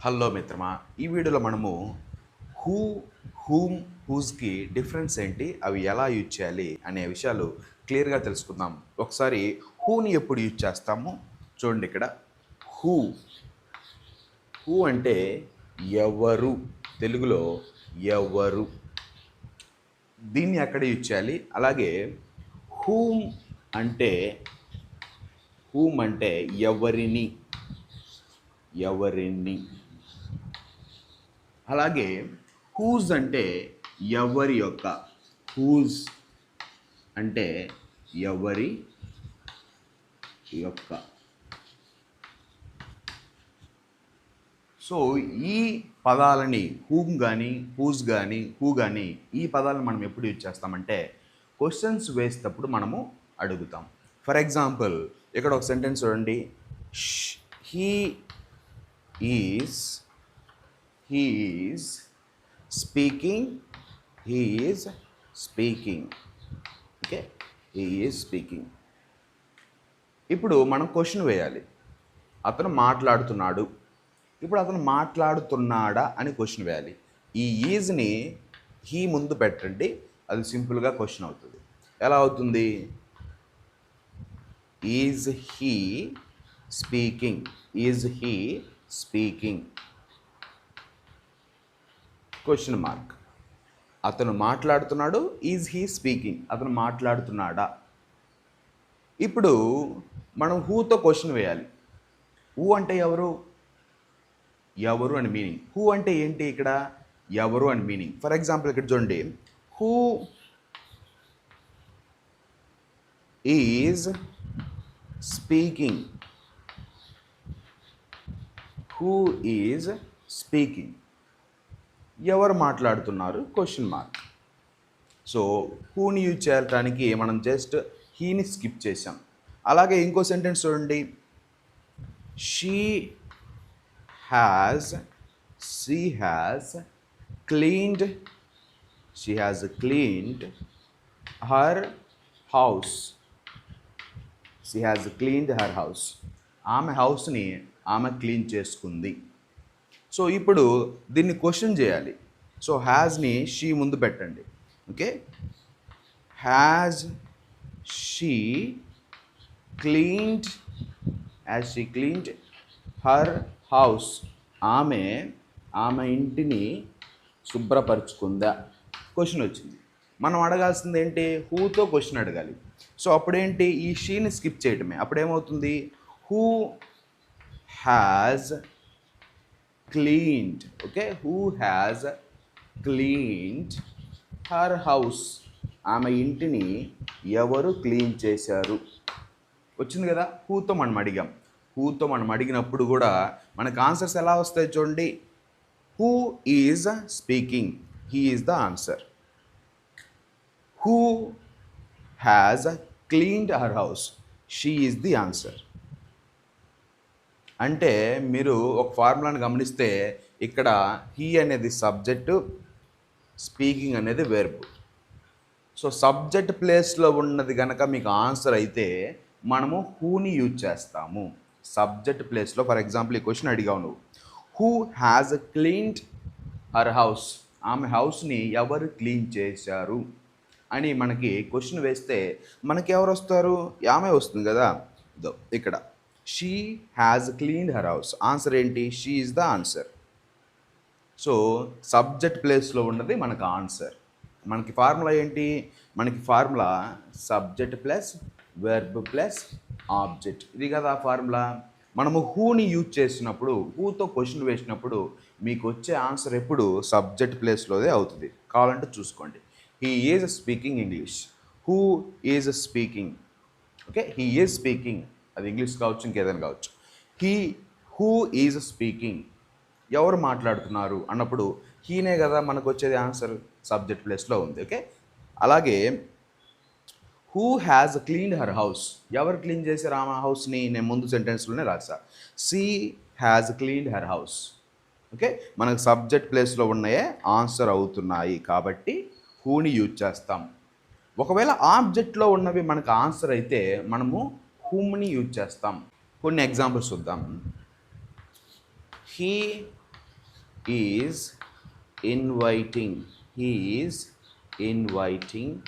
Hello మిత్రమా ఈ వీడియోలో మనము హూ హూమ్ హూస్కి డిఫరెన్స్ ఏంటి అవి ఎలా యూజ్ చేయాలి అనే విషయాలు క్లియర్గా తెలుసుకుందాం. ఒకసారి హూని ఎప్పుడు యూజ్ చేస్తాము? చూడండి ఇక్కడ. హూ. హూ అంటే ఎవరు తెలుగులో ఎవరు. దీన్ని ఎక్కడ యూజ్ చేయాలి? అలాగే హూమ్ అంటే హూమ్ అంటే ఎవరిని ఎవరిని. అలాగే హూజ్ అంటే ఎవరి యొక్క. హూజ్ అంటే ఎవరి యొక్క. సో ఈ పదాలని హూమ్ కానీ హూజ్ కానీ హూ కానీ ఈ పదాలను మనం ఎప్పుడు యూజ్ చేస్తామంటే క్వశ్చన్స్ వేసేటప్పుడు మనము అడుగుతాం. ఫర్ ఎగ్జాంపుల్ ఇక్కడ ఒక సెంటెన్స్ చూడండి. He is he is speaking he is speaking okay he is speaking ఇప్పుడు మనం క్వశ్చన్ వేయాలి. అతను మాట్లాడుతున్నాడు. ఇప్పుడు అతను మాట్లాడుతున్నాడా అని క్వశ్చన్ వేయాలి. ఈ ఈజ్ని హీ ముందు పెట్టండి. అది సింపుల్గా క్వశ్చన్ అవుతుంది. ఎలా అవుతుంది? Is he speaking is he speaking question mark అతను మాట్లాడుతున్నాడు ఈజ్ హీ స్పీకింగ్ అతను మాట్లాడుతున్నాడా? ఇప్పుడు మనం హూతో క్వశ్చన్ వేయాలి. హూ అంటే ఎవరు? ఎవరు అని మీనింగ్ హూ అంటే ఏంటి ఇక్కడ? ఎవరు అని మీనింగ్ ఫర్ ఎగ్జాంపుల్ ఇక్కడ చూడండి. Who is speaking who is speaking ఎవరు మాట్లాడుతున్నారు? క్వశ్చన్ మార్క్ సో హూని యూజ్ చేయటానికి మనం జస్ట్ హీని స్కిప్ చేసాం అలాగే ఇంకో సెంటెన్స్ చూడండి. She has she has cleaned she has cleaned her house she has cleaned her house ఆమె హౌస్ని ఆమె క్లీన్ చేసుకుంది. సో ఇప్పుడు దీన్ని క్వశ్చన్ చేయాలి. సో హ్యాజ్ని షీ ముందు పెట్టండి. Okay has she cleaned has she cleaned her house ఆమె ఆమె ఇంటిని శుభ్రపరుచుకుందా? క్వశ్చన్ వచ్చింది. మనం అడగాల్సింది ఏంటి? హూతో క్వశ్చన్ అడగాలి. సో అప్పుడేంటి? ఈ షీని స్కిప్ చేయటమే. అప్పుడేమవుతుంది? Who has cleaned okay who has cleaned her house ఆమె ఇంటిని ఎవరు క్లీన్ చేశారు? వచ్చింది కదా? హూతో మనం అడిగాం. హూతో మనం అడిగినప్పుడు కూడా మనకు ఆన్సర్స్ ఎలా వస్తాయి చూడండి. Who is speaking he is the answer who has cleaned her house she is the answer అంటే మీరు ఒక ఫార్ములాను గమనిస్తే ఇక్కడ హీ అనేది సబ్జెక్టు స్పీకింగ్ అనేది వెర్బ్ సో సబ్జెక్ట్ ప్లేస్లో ఉన్నది కనుక మీకు ఆన్సర్ అయితే మనము హూని యూజ్ చేస్తాము. సబ్జెక్ట్ ప్లేస్లో ఫర్ ఎగ్జాంపుల్ ఈ క్వశ్చన్ అడిగావు నువ్వు. Who has cleaned her house. ఆమె హౌస్ని ఎవరు క్లీన్ చేశారు? అని మనకి క్వశ్చన్ వేస్తే మనకి ఎవరు వస్తారు? ఆమె వస్తుంది కదా. ఇదో ఇక్కడ. She has cleaned her house answer ఏంటి? She is the answer so subject ప్లేస్లో ఉన్నది మనకు ఆన్సర్ మనకి ఫార్ములా ఏంటి? మనకి formula subject plus verb plus object ఇది కదా ఫార్ములా మనము హూని యూజ్ చేసినప్పుడు హూతో క్వశ్చన్ వేసినప్పుడు మీకు వచ్చే ఆన్సర్ ఎప్పుడు సబ్జెక్ట్ ప్లేస్లోదే అవుతుంది. కావాలంటే చూసుకోండి. He is speaking English who is speaking okay he is speaking అది ఇంగ్లీష్ కావచ్చు ఇంకేదైనా కావచ్చు. He who is speaking. ఎవరు మాట్లాడుతున్నారు అన్నప్పుడు హీనే కదా మనకు వచ్చేది ఆన్సర్ సబ్జెక్ట్ ప్లేస్లో ఉంది ఓకే? అలాగే who has cleaned her house. ఎవరు క్లీన్ చేశారు ఆమె హౌస్ని? నేను ముందు సెంటెన్స్లోనే రాసా she has clean her house. Okay? మనకు సబ్జెక్ట్ ప్లేస్లో ఉన్నాయే ఆన్సర్ అవుతున్నాయి కాబట్టి హూని యూజ్ చేస్తాం. ఒకవేళ ఆబ్జెక్ట్లో ఉన్నవి మనకు ఆన్సర్ అయితే మనము హూమ్ని యూజ్ చేస్తాం. కొన్ని ఎగ్జాంపుల్స్ చూద్దాం. He is inviting he is inviting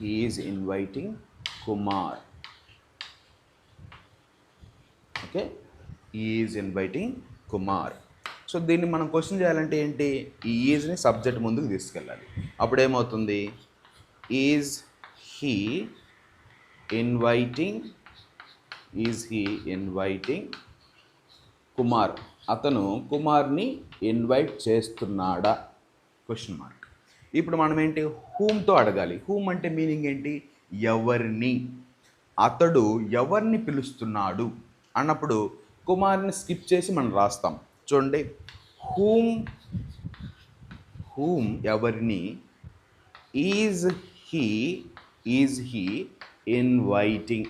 he is inviting Kumar. Okay? Is inviting Kumar. So దీన్ని మనం క్వశ్చన్ చేయాలంటే ఏంటి? ఈ ఈజ్ని సబ్జెక్ట్ ముందుకు తీసుకెళ్ళాలి. అప్పుడు ఏమవుతుంది is he inviting is he inviting Kumar. అతను కుమార్ని ఇన్వైట్ చేస్తున్నాడా? క్వశ్చన్ మార్క్ ఇప్పుడు మనం ఏంటి? హూమ్తో అడగాలి. హూమ్ అంటే మీనింగ్ ఏంటి? ఎవరిని. అతడు ఎవరిని పిలుస్తున్నాడు? అన్నప్పుడు కుమార్ని స్కిప్ చేసి మనం రాస్తాం. చూడండి. హూమ్ హూమ్ ఎవరిని? Is he is he inviting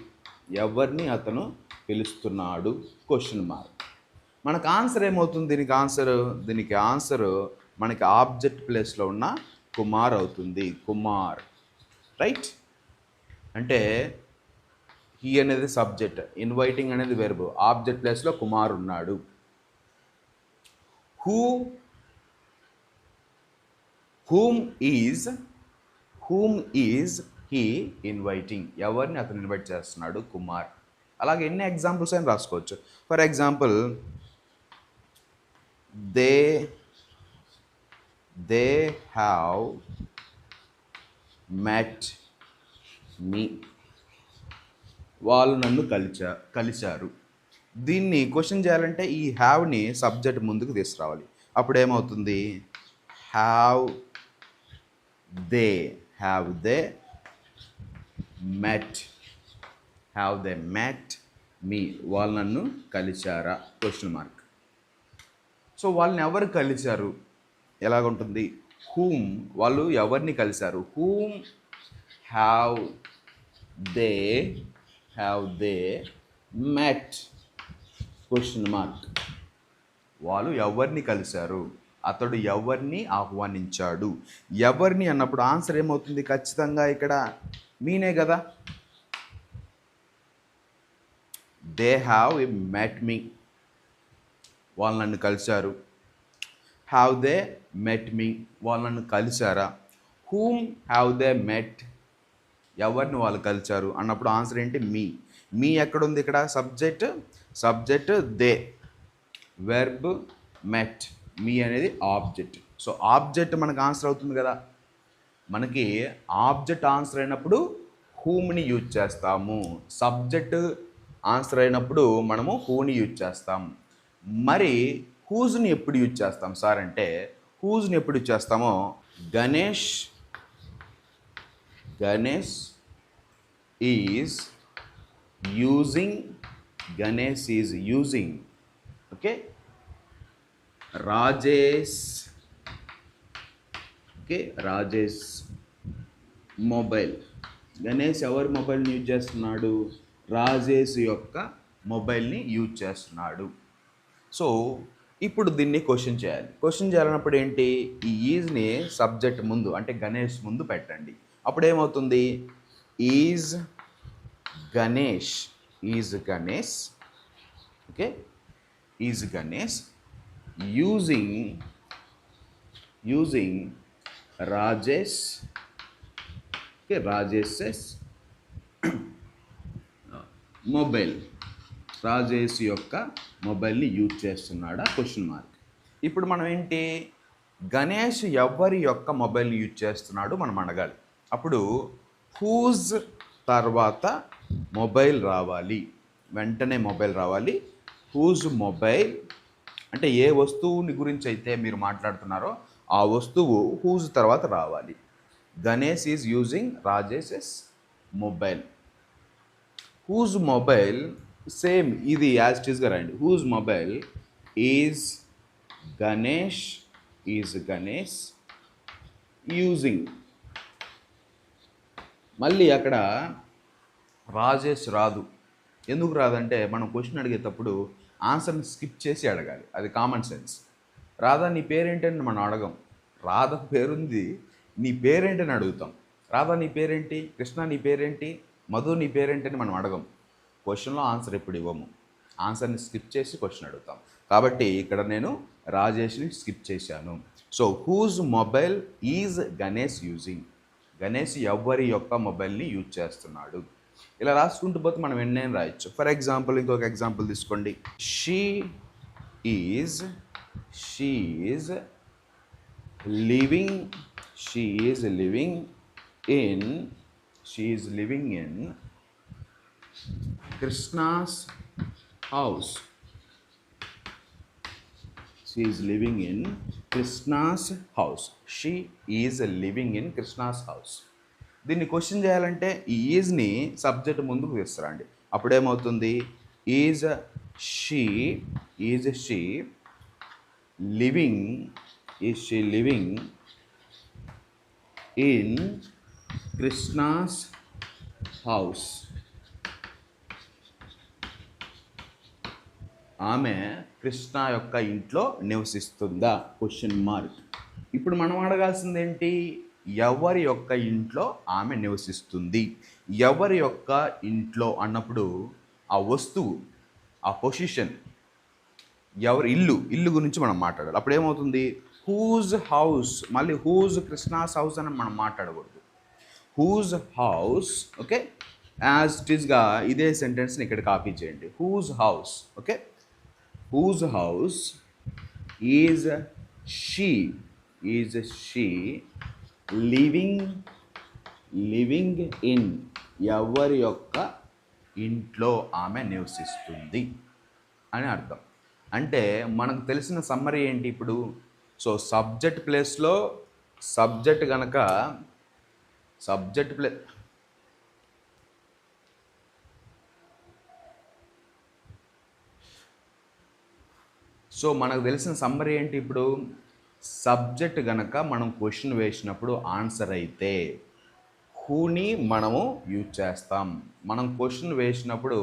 ఎవరిని అతను పిలుస్తున్నాడు? క్వశ్చన్ మార్క్ మనకు ఆన్సర్ ఏమవుతుంది? దీనికి ఆన్సర్ దీనికి ఆన్సర్ మనకి ఆబ్జెక్ట్ ప్లేస్లో ఉన్న కుమార్ అవుతుంది. కుమార్. రైట్ అంటే హీ అనేది సబ్జెక్ట్ ఇన్వైటింగ్ అనేది వెర్బ్ ఆబ్జెక్ట్ ప్లేస్లో కుమార్ ఉన్నాడు. Who whom is whom is he inviting ఎవరిని అతను ఇన్వైట్ చేస్తున్నాడు? కుమార్. అలాగే ఎన్ని ఎగ్జాంపుల్స్ అయినా రాసుకోవచ్చు. For example they they have met me వాళ్ళు నన్ను కలిచా కలిశారు. దీన్ని క్వశ్చన్ చేయాలంటే ఈ హ్యావ్ని సబ్జెక్ట్ ముందుకు తీసుకురావాలి. అప్పుడు ఏమవుతుంది? Have they have they met have they met me వాళ్ళు నన్ను కలిశారా? క్వశ్చన్ మార్క్ సో వాళ్ళని ఎవరు కలిశారు? ఎలాగుంటుంది? హూమ్ వాళ్ళు ఎవరిని కలిశారు? Whom have they have they met question mark వాళ్ళు ఎవరిని కలిశారు? అతడు ఎవరిని ఆహ్వానించాడు? ఎవరిని అన్నప్పుడు ఆన్సర్ ఏమవుతుంది ఖచ్చితంగా ఇక్కడ? మీనే కదా. They have a met me వాళ్ళు నన్ను కలిశారు. హ్యావ్ దే మెట్ మీ వాళ్ళు నన్ను కలిశారా? హూమ్ హ్యావ్ దే మెట్ ఎవరిని వాళ్ళు కలిశారు? అన్నప్పుడు ఆన్సర్ ఏంటి? మీ. మీ ఎక్కడుంది ఇక్కడ? Subject subject they verb met me అనేది ఆబ్జెక్ట్. సో ఆబ్జెక్ట్ మనకు ఆన్సర్ అవుతుంది కదా. మనకి ఆబ్జెక్ట్ ఆన్సర్ అయినప్పుడు హూమ్ని యూజ్ చేస్తాము. సబ్జెక్ట్ ఆన్సర్ అయినప్పుడు మనము హూని యూజ్ చేస్తాం. మరి హూజ్ని ఎప్పుడు యూజ్ చేస్తాం సార్ అంటే హూజ్ని ఎప్పుడు యూజ్ చేస్తామో Ganesh Ganesh is using Ganesh is using. Okay? Rajesh. Okay Rajesh mobile. Ganesh ఎవరి మొబైల్ని యూజ్ చేస్తున్నాడు? రాజేష్ యొక్క మొబైల్ని యూజ్ చేస్తున్నాడు. సో ఇప్పుడు దీన్ని క్వశ్చన్ చేయాలి. క్వశ్చన్ చేయాలన్నప్పుడు ఏంటి? ఈ ఈజ్ని సబ్జెక్ట్ ముందు అంటే గణేష్ ముందు పెట్టండి. అప్పుడు ఏమవుతుంది is Ganesh is Ganesh. Okay is Ganesh using using Rajesh okay Rajesh mobile Rajesh యొక్క మొబైల్ని యూజ్ చేస్తున్నాడా? క్వశ్చన్ మార్క్ ఇప్పుడు మనం ఏంటి? గణేష్ ఎవరి యొక్క మొబైల్ని యూజ్ చేస్తున్నాడు? మనం అడగాలి. అప్పుడు హూజ్ తర్వాత మొబైల్ రావాలి? వెంటనే మొబైల్ రావాలి. హూజ్ మొబైల్ అంటే ఏ వస్తువుని గురించి అయితే మీరు మాట్లాడుతున్నారో ఆ వస్తువు హూజ్ తర్వాత రావాలి. Ganesh is using Rajesh mobile whose mobile same ఇది యాజ్ టీస్గా రండి whose mobile is Ganesh is Ganesh using మళ్ళీ అక్కడ రాజేష్ రాదు. ఎందుకు రాదంటే మనం క్వశ్చన్ అడిగేటప్పుడు ఆన్సర్ని స్కిప్ చేసి అడగాలి. అది కామన్ సెన్స్. రాధా నీ పేరేంటని మనం అడగం. రాధ పేరుంది నీ పేరేంటని అడుగుతాం. రాధా నీ పేరేంటి? కృష్ణ నీ పేరేంటి? మధు నీ పేరేంటని మనం అడగం. క్వశ్చన్లో ఆన్సర్ ఎప్పుడు ఇవ్వము. ఆన్సర్ని స్కిప్ చేసి క్వశ్చన్ అడుగుతాం. కాబట్టి ఇక్కడ నేను రాజేష్ని స్కిప్ చేశాను. So whose mobile is Ganesh using Ganesh ఎవరి యొక్క మొబైల్ని యూజ్ చేస్తున్నాడు? ఇలా రాసుకుంటూ పోతే మనం ఎన్నైనా రాయొచ్చు. ఫర్ ఎగ్జాంపుల్ ఇంకొక ఎగ్జాంపుల్ తీసుకోండి. She is she is living she is living in she is living in Krishna's house she is living in Krishna's house she is living in Krishna's house దీన్ని క్వశ్చన్ చేయాలంటే ఈజ్ని subject ముందుకు తీసుకురండి అప్పుడేమవుతుంది? Is she is she living is she living in Krishna's house ఆమె కృష్ణ యొక్క ఇంట్లో నివసిస్తుందా? Question mark ఇప్పుడు మనం అడగాల్సింది ఏంటి ఎవరి యొక్క ఇంట్లో ఆమె నివసిస్తుంది? ఎవరి యొక్క ఇంట్లో అన్నప్పుడు ఆ వస్తువు ఆ పొజిషన్ ఎవరి ఇల్లు ఇల్లు గురించి మనం మాట్లాడాలి. అప్పుడు ఏమవుతుంది? హూజ్ హౌస్ మళ్ళీ హూజ్ కృష్ణాస్ హౌస్ అని మనం మాట్లాడకూడదు. Whose house okay? As it ఈస్గా ఇదే సెంటెన్స్ని ఇక్కడ కాపీ చేయండి. Whose house okay? Whose house is she is she living living in ఎవరి యొక్క ఇంట్లో ఆమె నివసిస్తుంది అని అర్థం. అంటే మనకు తెలిసిన సమ్మరీ ఏంటి ఇప్పుడు? సో సబ్జెక్ట్ ప్లేస్లో సబ్జెక్ట్ కనుక సబ్జెక్ట్ ప్లే సో మనకు తెలిసిన సమ్మరీ ఏంటి ఇప్పుడు? సబ్జెక్ట్ గనక మనం క్వశ్చన్ వేసినప్పుడు ఆన్సర్ అయితే హూని మనము యూజ్ చేస్తాం. మనం క్వశ్చన్ వేసినప్పుడు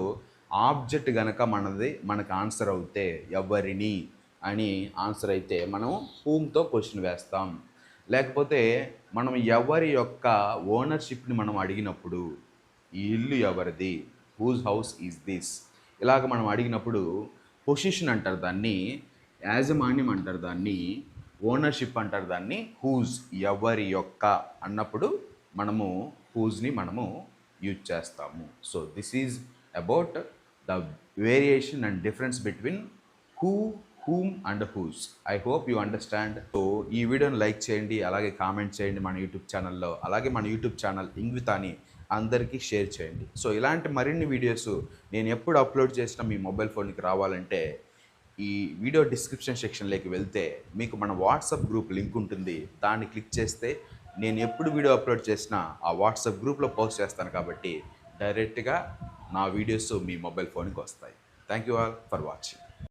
ఆబ్జెక్ట్ గనక మనది మనకు ఆన్సర్ అవుతే ఎవరిని అని ఆన్సర్ అయితే మనం హూమ్తో క్వశ్చన్ వేస్తాం. లేకపోతే మనం ఎవరి యొక్క ఓనర్షిప్ని మనం అడిగినప్పుడు ఈ ఇల్లు ఎవరిది? హూజ్ హౌస్ ఈజ్ దిస్ ఇలాగ మనం అడిగినప్పుడు పొజిషన్ అంటారు దాన్ని యాజమాన్యం అంటారు దాన్ని ఓనర్షిప్ అంటారు దాన్ని. హూజ్ ఎవరి యొక్క అన్నప్పుడు మనము హూజ్ని మనము యూజ్ చేస్తాము. So this is about the variation and difference between who whom and whose I hope you understand so ఈ వీడియోని లైక్ చేయండి అలాగే కామెంట్ చేయండి మన యూట్యూబ్ ఛానల్లో అలాగే మన యూట్యూబ్ ఛానల్ ఇంగ్వితాని అందరికీ షేర్ చేయండి. సో ఇలాంటి మరిన్ని వీడియోస్ నేను ఎప్పుడు అప్లోడ్ చేసినా మీ మొబైల్ ఫోన్కి రావాలంటే ఈ వీడియో డిస్క్రిప్షన్ సెక్షన్లోకి వెళ్తే మీకు మన వాట్సాప్ గ్రూప్ లింక్ ఉంటుంది. దాన్ని క్లిక్ చేస్తే నేను ఎప్పుడు వీడియో అప్లోడ్ చేసినా ఆ వాట్సాప్ గ్రూప్లో పోస్ట్ చేస్తాను కాబట్టి డైరెక్ట్గా నా వీడియోస్ మీ మొబైల్ ఫోన్కి వస్తాయి. Thank you all for watching.